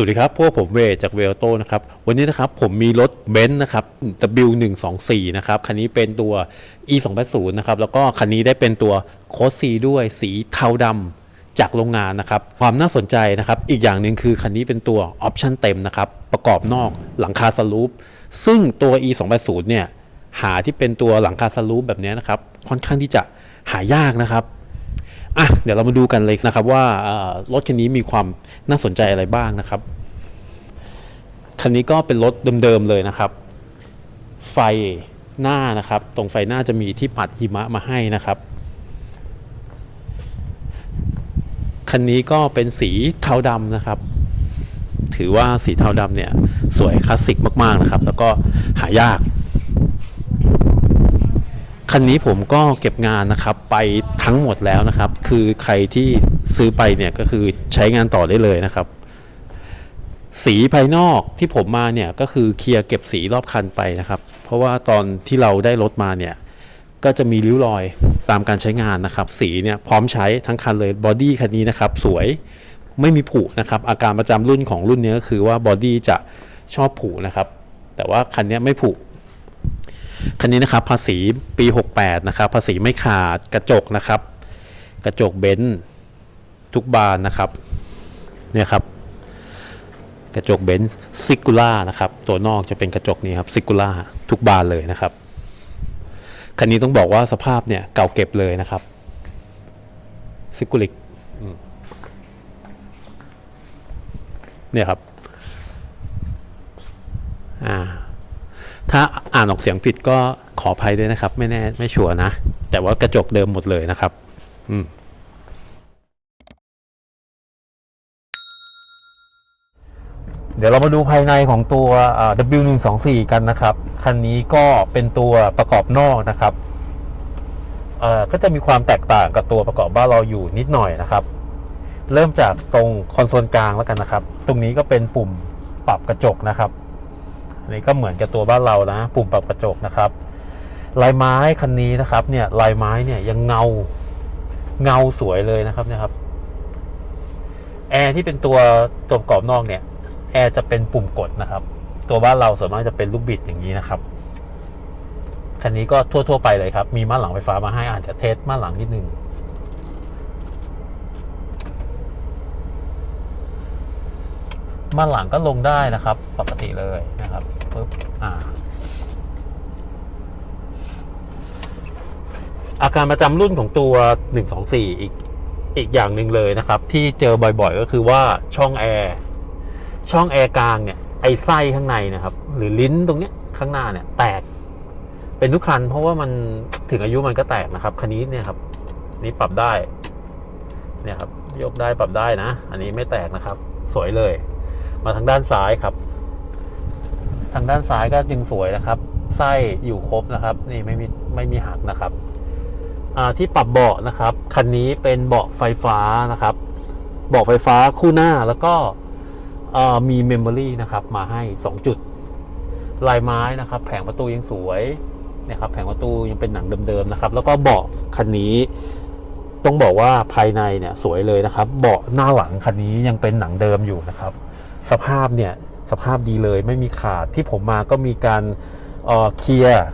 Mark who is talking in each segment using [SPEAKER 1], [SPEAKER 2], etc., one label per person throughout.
[SPEAKER 1] วัสดีครับ พวกผมเวจากเวลโตนะครับ วันนี้นะครับผมมีรถเบนซ์นะครับ W124 นะครับ คันนี้เป็นตัว E 2 8 0นะครับ แล้วก็คันนี้ได้เป็นตัวโคดซีด้วยสีเทาดำจากโรงงานนะครับ ความน่าสนใจนะครับ อีกอย่างหนึ่งคือคันนี้เป็นตัวออปชั่นเต็มนะครับ ประกอบนอกหลังคาสลูป ซึ่งตัว E 2 8 0เนี่ย หาที่เป็นตัวหลังคาสลูปแบบนี้นะครับ ค่อนข้างที่จะหายากนะครับ อะเดี๋ยวเรามาดูกันเลยนะครับว่ารถคันนี้มีความน่าสนใจอะไรบ้างนะครับคันนี้ก็เป็นรถเดิมๆเลยนะครับ ไฟหน้านะครับ ตรงไฟหน้าจะมีที่ปัดหิมะมาให้นะครับคันนี้ก็เป็นสีเทาดำนะครับ ถือว่าสีเทาดำเนี่ยสวยคลาสสิกมากๆนะครับ แล้วก็หายาก คันนี้ผมก็เก็บงานนะครับไปทั้งหมดแล้วนะครับ คือใครที่ซื้อไปเนี่ยก็คือใช้งานต่อได้เลยนะครับ สีภายนอกที่ผมมาเนี่ยก็คือเคลียร์เก็บสีรอบคันไปนะครับ เพราะว่าตอนที่เราได้รถมาเนี่ยก็จะมีริ้วรอยตามการใช้งานนะครับ สีเนี่ยพร้อมใช้ทั้งคันเลยบอดี้คันนี้นะครับ สวยไม่มีผุนะครับ อาการประจำรุ่นของรุ่นนี้ก็คือว่าบอดี้จะชอบผุนะครับ แต่ว่าคันนี้ไม่ผุ คันนี้นะครับภาษีปี 68 นะครับ ภาษีไม่ขาดกระจกนะครับ กระจกเบนซ์ทุกบานนะครับเนี่ยครับ กระจกเบนซ์ซิกูล่านะครับ ตัวนอกจะเป็นกระจกนี้ครับซิกูล่าทุกบานเลยนะครับคันนี้ต้องบอกว่าสภาพเนี่ยเก่าเก็บเลยนะครับซิกูลิกเนี่ยครับ อ่า ถ้าอ่านออกเสียงผิดก็ขออภัยด้วยนะครับ ไม่แน่ไม่ชัวร์นะ แต่ว่ากระจกเดิมหมดเลยนะครับ อืมเดี๋ยวเรามาดูภายในของตัว W124 กันนะครับ คันนี้ก็เป็นตัวประกอบนอกนะครับก็จะมีความแตกต่างกับตัวประกอบบ้านเราอยู่นิดหน่อยนะครับ เริ่มจากตรงคอนโซลกลางแล้วกันนะครับ ตรงนี้ก็เป็นปุ่มปรับกระจกนะครับ อันนี้ก็เหมือนกับตัวบ้านเรานะปุ่มปรับกระจกนะครับลายไม้คันนี้นะครับ เนี่ยลายไม้เนี่ยยังเงาเงาสวยเลยนะครับนี่ยครับแอร์ที่เป็นตัวตัวปรอบนอกเนี่ยแอร์จะเป็นปุ่มกดนะครับ ตัวบ้านเราส่วนมากจะเป็นลูกบิดอย่างนี้นะครับคันนี้ก็ทั่ว ๆ ไปเลยครับ มีม่านหลังไฟฟ้ามาให้อาจจะเทสม่านหลังนิดนึงม่านหลังก็ลงได้นะครับ ปกติเลยนะครับ ปึ๊บอ่า อาการประจำรุ่นของตัว 124 อีกอีกอย่างหนึ่งเลยนะครับ ที่เจอบ่อยๆ ก็คือว่าช่องแอร์ช่องแอร์กลางเนี่ยไอไส้ข้างในนะครับ หรือลิ้นตรงเนี้ยข้างหน้าเนี่ย แตก เป็นทุกคัน เพราะว่ามันถึงอายุมันก็แตกนะครับคันนี้เนี่ยครับ นี่ปรับได้ เนี่ยครับ ยกได้ปรับได้นะ อันนี้ไม่แตกนะครับ สวยเลย มาทางด้านซ้ายครับ ทางด้านซ้ายก็ยังสวยนะครับ ไส้อยู่ครบนะครับ นี่ไม่มีไม่มีหักนะครับอ่าที่ปรับเบาะนะครับ คันนี้เป็นเบาะไฟฟ้านะครับ เบาะไฟฟ้าคู่หน้าแล้วก็อ่อมีเมมโมรี่นะครับ มาให้ 2 จุด ลายไม้นะครับ แผงประตูยังสวยนะครับแผงประตูยังเป็นหนังเดิมๆนะครับ แล้วก็เบาะคันนี้ ต้องบอกว่าภายในเนี่ยสวยเลยนะครับ เบาะหน้าหลังคันนี้ยังเป็นหนังเดิมอยู่นะครับ สภาพเนี่ย สภาพดีเลย ไม่มีขาดที่ผมมาก็มีการเอ่อเคลียร์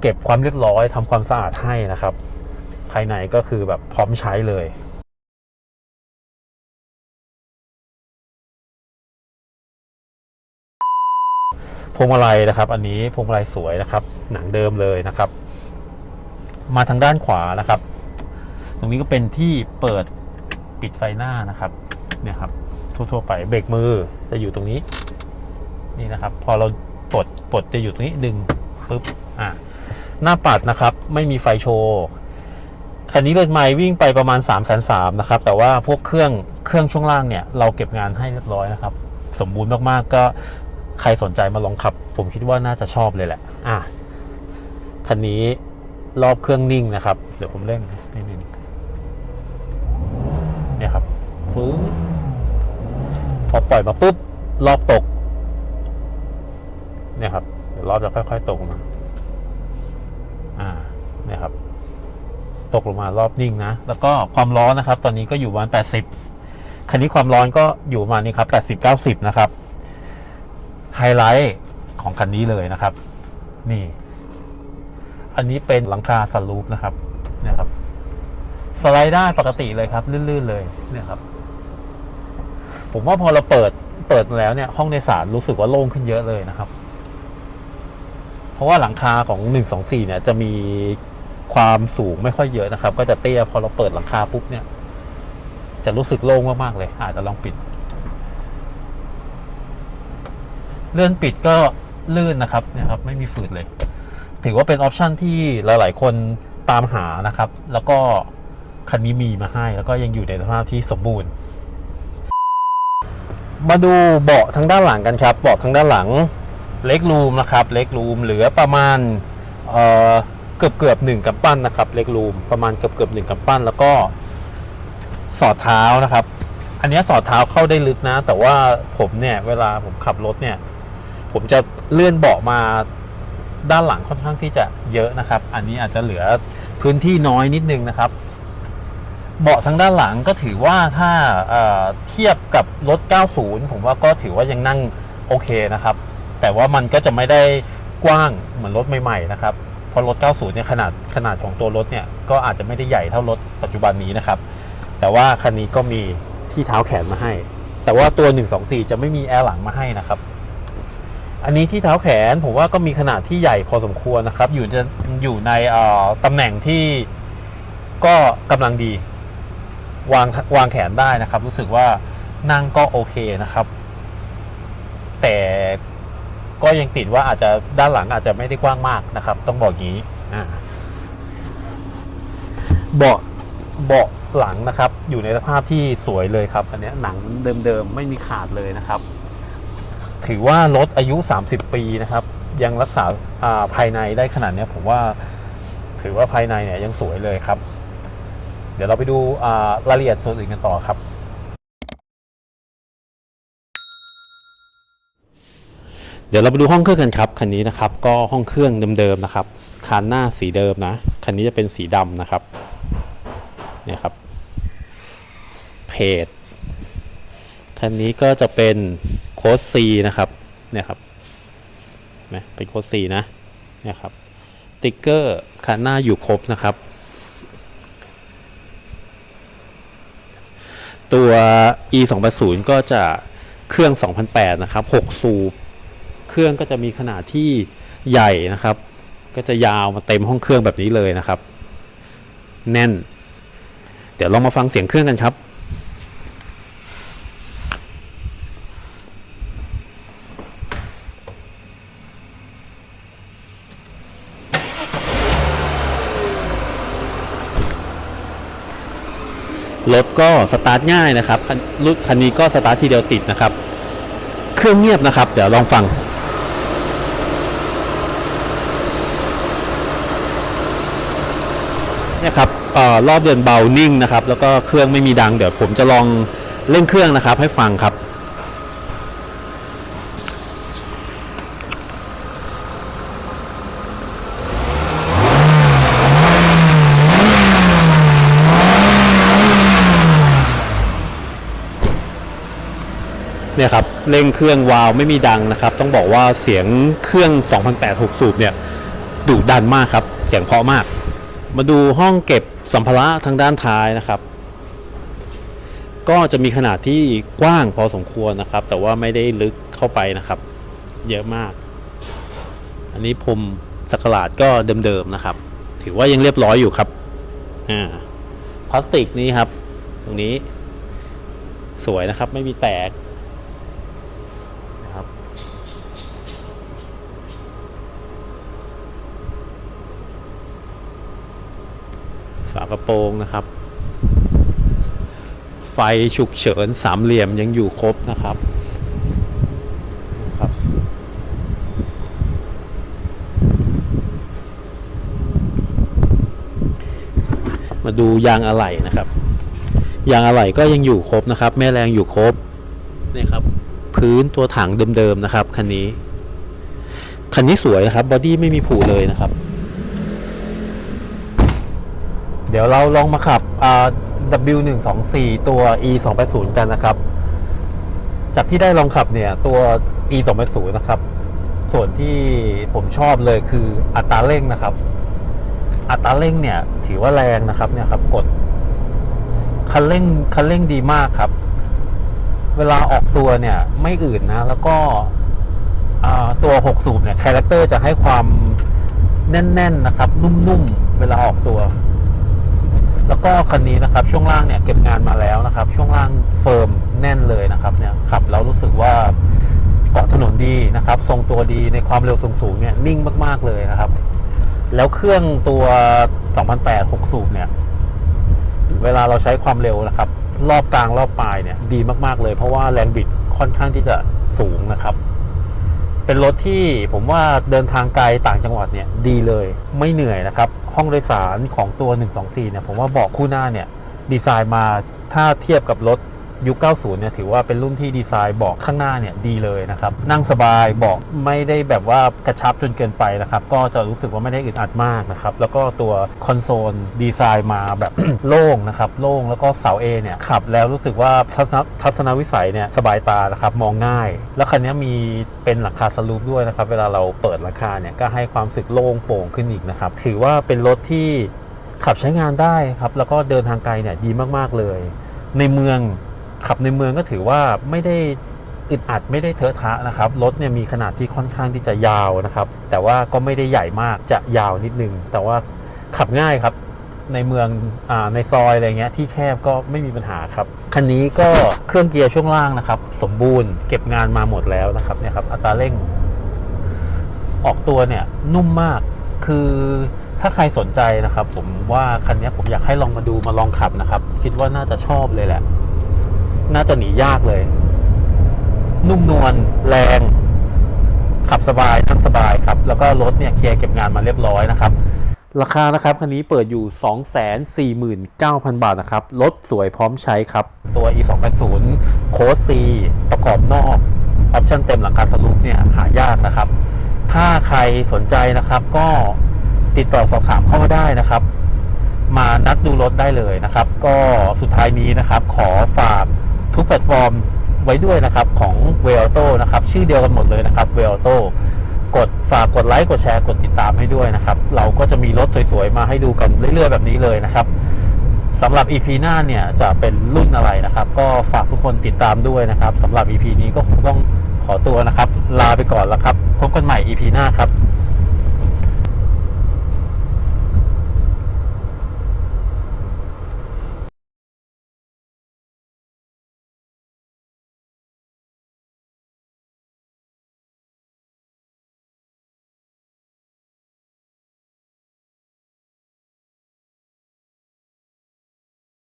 [SPEAKER 1] เก็บความเรียบร้อยทำความสะอาดให้นะครับ ภายในก็คือแบบพร้อมใช้เลยพวงมาลัยนะครับ อันนี้พวงมาลัยสวยนะครับ หนังเดิมเลยนะครับ มาทางด้านขวานะครับ ตรงนี้ก็เป็นที่เปิดปิดไฟหน้านะครับ เนี่ยครับ ทั่วๆไปเบรกมือจะอยู่ตรงนี้ นี่นะครับ พอเราปลดปลดจะอยู่ตรงนี้ดึงปุ๊บอะหน้าปัดนะครับ ไม่มีไฟโชว์คันนี้เลยไม่วิ่งไปประมาณ3ามแสนสามนะครับ แต่ว่าพวกเครื่องเครื่องช่วงล่างเนี่ย เราเก็บงานให้เรียบร้อยนะครับ สมบูรณ์มากๆก็ใครสนใจมาลองขับ ผมคิดว่าน่าจะชอบเลยแหละ อะคันนี้รอบเครื่องนิ่งนะครับ เดี๋ยวผมเร่งนิดนึงเนี่ยครับฟื้นพอปล่อยมาปุ๊บรอบตก เนี่ยครับเดี๋ยวรอบจะค่อย ๆ ตกมา อ่า เนี่ยครับ ตกลงมารอบนิ่งนะ แล้วก็ความร้อนนะครับ ตอนนี้ก็อยู่ประมาณ80คันนี้ความร้อนก็อยู่ประมาณนี้ครับ80 90นะครับ ไฮไลท์ของคันนี้เลยนะครับ นี่ อันนี้เป็นหลังคาสลูปนะครับเนี่ยครับ สไลด์ได้ปกติเลยครับ ลื่นๆเลยเนี่ยครับ ผมว่าพอเราเปิดเปิดมาแล้วเนี่ย ห้องในสารรู้สึกว่าโล่งขึ้นเยอะเลยนะครับ ราะว่าหลังคาของหนึ่งสองสี่เนี่ยจะมีความสูงไม่ค่อยเยอะนะครับ ก็จะเตี้ยพอเราเปิดหลังคาปุ๊บเนี่ย จะรู้สึกโล่งมากๆเลยอาจจะลองปิด เลื่อนปิดก็ลื่นนะครับนี่ยครับ ไม่มีฝืดเลย ถือว่าเป็นออปชันที่หลาย ๆ คนตามหานะครับ แล้วก็คันนี้มีมาให้แล้วก็ยังอยู่ในสภาพที่สมบูรณ์ มาดูเบาะทางด้านหลังกันครับ เบาะทางด้านหลัง เล็กรูมนะครับเล็กรูมเหลือประมาณเกือบเกือบหนึ่งกำปั้นนะครับเล็กรูมประมาณเกือบเกือบหนึ่งกำปั้น แล้วก็สอดเท้านะครับ อันนี้สอดเท้าเข้าได้ลึกนะ แต่ว่าผมเนี่ยเวลาผมขับรถเนี่ย ผมจะเลื่อนเบาะมาด้านหลังค่อนข้างที่จะเยอะนะครับ อันนี้อาจจะเหลือพื้นที่น้อยนิดนึงนะครับ เบาะทางด้านหลังก็ถือว่าถ้าเอ่อเทียบกับรถ 90 ผมว่าก็ถือว่ายังนั่งโอเคนะครับ แต่ว่ามันก็จะไม่ได้กว้างเหมือนรถใหม่ๆนะครับเพราะรถ 90 เนี่ยขนาดขนาดของตัวรถเนี่ยก็อาจจะไม่ได้ใหญ่เท่ารถปัจจุบันนี้นะครับ แต่ว่าคันนี้ก็มีที่เท้าแขนมาให้ แต่ว่าตัว 124 จะไม่มีแอร์หลังมาให้นะครับ อันนี้ที่เท้าแขนผมว่าก็มีขนาดที่ใหญ่พอสมควรนะครับ อยู่จะอยู่ในตำแหน่งที่ก็กำลังดีวางวางแขนได้นะครับ รู้สึกว่านั่งก็โอเคนะครับ แต่ ก็ยังติดว่าอาจจะด้านหลังอาจจะไม่ได้กว้างมากนะครับ ต้องบอกงี้เบาะเบาะหลังนะครับ อยู่ในสภาพที่สวยเลยครับ อันนี้หนังเดิมๆ ไม่มีขาดเลยนะครับ ถือว่ารถอายุ 30 ปีนะครับ ยังรักษาาภายในได้ขนาดนี้ผมว่าถือว่าภายในเนี่ยยังสวยเลยครับ เดี๋ยวเราไปดูรายละเอียดส่วนอื่นกันต่อครับ เดี๋ยวเราไปดูห้องเครื่องกันครับคันนี้นะครับก็ห้องเครื่องเดิมๆนะครับคันหน้าสีเดิมนะคันนี้จะเป็นสีดำนะครับเนี่ยครับเพจคันนี้ก็จะเป็นโค้ด C นะครับเนี่ยครับเห็นไหมเป็นโค้ด C นะเนี่ยครับติ๊กเกอร์คันหน้าอยู่ครบนะครับ ตัว e 2 8 0ก็จะเครื่อง 2008 นะครับ6 สูบ เครื่องก็จะมีขนาดที่ใหญ่นะครับ ก็จะยาวมาเต็มห้องเครื่องแบบนี้เลยนะครับ แน่น เดี๋ยวลองมาฟังเสียงเครื่องกันครับรถก็สตาร์ทง่ายนะครับรถคันนี้ก็สตาร์ททีเดียวติดนะครับ เครื่องเงียบนะครับ เดี๋ยวลองฟัง เนี่ยครับออรอบเดินเบานิ่งนะครับ แล้วก็เครื่องไม่มีดัง เดี๋ยวผมจะลองเร่งเครื่องนะครับ ให้ฟังครับเนี่ยครับเร่งเครื่องวาวไม่มีดังนะครับ ต้องบอกว่าเสียงเครื่อง 2008 6 สูบเนี่ยดุดันมากครับ เสียงเพราะมาก มาดูห้องเก็บสัมภาระทางด้านท้ายนะครับ ก็จะมีขนาดที่กว้างพอสมควรนะครับ แต่ว่าไม่ได้ลึกเข้าไปนะครับ เยอะมาก อันนี้พรมสกกลาดก็เดิมๆนะครับ ถือว่ายังเรียบร้อยอยู่ครับอ่าพลาสติกนี้ครับ ตรงนี้ สวยนะครับไม่มีแตก นะครับ ฝากระโปรงนะครับ ไฟฉุกเฉินสามเหลี่ยมยังอยู่ครบนะครับครับ มาดูยางอะไหล่นะครับ ยางอะไหล่ก็ยังอยู่ครบนะครับ แม่แรงอยู่ครบนี่ครับ พื้นตัวถังเดิมๆนะครับคันนี้คันนี้สวยนะครับบอดี้ไม่มีผุเลยนะครับ เดี๋ยวเราลองมาขับอ่า W124 ตัว E280 กันนะครับ จากที่ได้ลองขับเนี่ยตัว e 2 0 0นะครับ ส่วนที่ผมชอบเลยคืออัตราเร่งนะครับ อัตราเร่งเนี่ยถือว่าแรงนะครับเนี่ยครับกดคันเร่งคันเร่งดีมากครับ เวลาออกตัวเนี่ยไม่อื่นนะ แล้วก็ตัว6สูบเนี่ยคาแรคเตอร์จะให้ความแน่น ๆ นะครับ นุ่ม ๆ เวลาออกตัว แล้วก็คันนี้นะครับช่วงล่างเนี่ยเก็บงานมาแล้วนะครับ ช่วงล่างเฟิร์มแน่นเลยนะครับเนี่ยขับแล้วรู้สึกว่าเกาะถนนดีนะครับ ทรงตัวดีในความเร็วสูงๆเนี่ยนิ่งมากๆเลยนะครับ แล้วเครื่องตัว2008 6สูบเนี่ย เวลาเราใช้ความเร็วนะครับ รอบกลางรอบปลายเนี่ยดีมากๆเลย เพราะว่าแรงบิดค่อนข้างที่จะสูงนะครับ เป็นรถที่ผมว่าเดินทางไกลต่างจังหวัดเนี่ยดีเลยไม่เหนื่อยนะครับ ห้องโดยสารของตัว 124 เนี่ย ผมว่าเบาะคู่หน้าเนี่ย ดีไซน์มาถ้าเทียบกับรถ ยุค 90 เนี่ยถือว่าเป็นรุ่นที่ดีไซน์เบาะข้างหน้าเนี่ยดีเลยนะครับ นั่งสบายเบาะไม่ได้แบบว่ากระชับจนเกินไปนะครับ ก็จะรู้สึกว่าไม่ได้อึดอัดมากนะครับ แล้วก็ตัวคอนโซลดีไซน์มาแบบโล่งนะครับ โล่งแล้วก็เสา A เนี่ยขับแล้วรู้สึกว่าทัศนวิสัยเนี่ยสบายตานะครับมองง่าย แล้วคันนี้มีเป็นหลังคาสลูปด้วยนะครับ เวลาเราเปิดหลังคาเนี่ยก็ให้ความรู้สึกโล่งโปร่งขึ้นอีกนะครับ ถือว่าเป็นรถที่ขับใช้งานได้ครับ แล้วก็เดินทางไกลเนี่ยดีมาก ๆ เลย ในเมือง ขับในเมืองก็ถือว่าไม่ได้อึดอัดไม่ได้เทอะทะนะครับรถเนี่ยมีขนาดที่ค่อนข้างที่จะยาวนะครับ แต่ว่าก็ไม่ได้ใหญ่มากจะยาวนิดนึง แต่ว่าขับง่ายครับในเมืองอในซอยอะไรเงี้ยที่แคบก็ไม่มีปัญหาครับ คันนี้ก็เครื่องเกียร์ช่วงล่างนะครับ สมบูรณ์เก็บงานมาหมดแล้วนะครับเนี่ยครับอัตราเร่ง ออกตัวเนี่ยนุ่มมากคือถ้าใครสนใจนะครับ ผมว่าคันนี้ผมอยากให้ลองมาดูมาลองขับนะครับ คิดว่าน่าจะชอบเลยแหละ น่าจะหนียากเลย นุ่มนวลแรง ขับสบายนั่งสบายครับ แล้วก็รถเนี่ยเคลียร์เก็บงานมาเรียบร้อยนะครับ ราคานะครับคันนี้เปิดอยู่ 249,000 บาทนะครับ รถสวยพร้อมใช้ครับ ตัว e 2 8 0โค้ด C ประกอบนอก ออปชั่นเต็มหลังคาสลูปเนี่ยหายากนะครับ ถ้าใครสนใจนะครับก็ติดต่อสอบถามเข้ามาได้นะครับ มานัดดูรถได้เลยนะครับ ก็สุดท้ายนี้นะครับ ขอฝาก ทุกแพลตฟอร์มไว้ด้วยนะครับของเวลโตนะครับชื่อเดียวกันหมดเลยนะครับเวลโตกดฝากกดไลค์กดแชร์กดติดตามให้ด้วยนะครับ เราก็จะมีรถสวยๆ มาให้ดูกันเรื่อยๆ แบบนี้เลยนะครับสำหรับ EP หน้าเนี่ยจะเป็นรุ่นอะไรนะครับ ก็ฝากทุกคนติดตามด้วยนะครับสำหรับ EP นี้ก็คงต้องขอตัวนะครับ ลาไปก่อนแล้วครับ พบกันใหม่ EP หน้าครับ